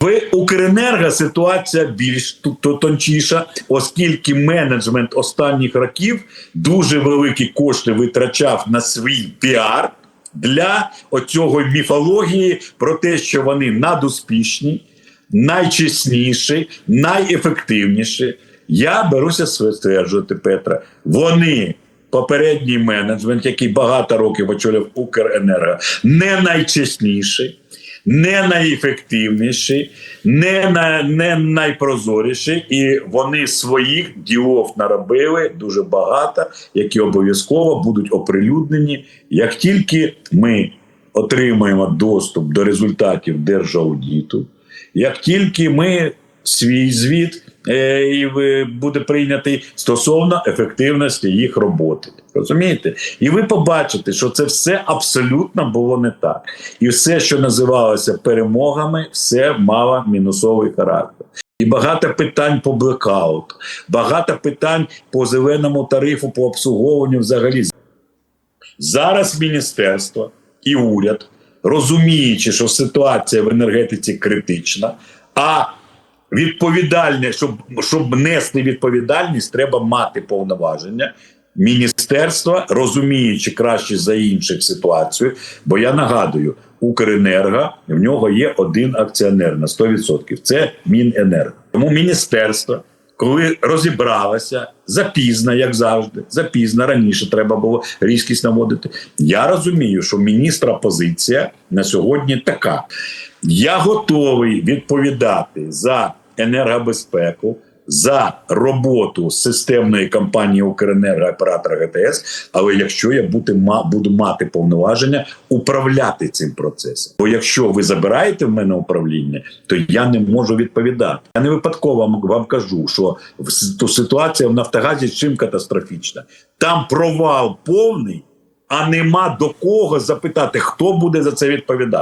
В Укренерго ситуація більш тончіша, оскільки менеджмент останніх років дуже великі кошти витрачав на свій піар для оцього міфології про те, що вони надуспішні, найчесніші, найефективніші. Я беруся стверджувати, Петра. Вони. Попередній менеджмент, який багато років очолював Укренерго, не найчесніший, не найефективніший, не, на, не найпрозоріший, і вони своїх ділов наробили дуже багато, які обов'язково будуть оприлюднені. Як тільки ми отримаємо доступ до результатів держаудіту, як тільки ми свій звіт і буде прийнятий стосовно ефективності їх роботи. Розумієте? І ви побачите, що це все абсолютно було не так. І все, що називалося перемогами, все мало мінусовий характер. І багато питань по блекауту, багато питань по зеленому тарифу, по обслуговуванню взагалі. Зараз міністерство і уряд, розуміючи, що ситуація в енергетиці критична, а відповідальне, щоб, щоб нести відповідальність, треба мати повноваження. Міністерства, розуміючи краще за інших ситуацію, бо я нагадую, Укренерго в нього є один акціонер на 100%. Це Міненерго. Тому міністерство, коли розібралося запізно, як завжди, запізно раніше треба було різкість наводити. Я розумію, що міністра позиція на сьогодні така. Я готовий відповідати за енергобезпеку, за роботу системної компанії Укренерго оператора ГТС. Але якщо я ма- буду мати повноваження управляти цим процесом, бо якщо ви забираєте в мене управління, то я не можу відповідати. Я не випадково вам, кажу, що ситуація в Нафтогазі чим катастрофічна. Там провал повний, а нема до кого запитати, хто буде за це відповідати.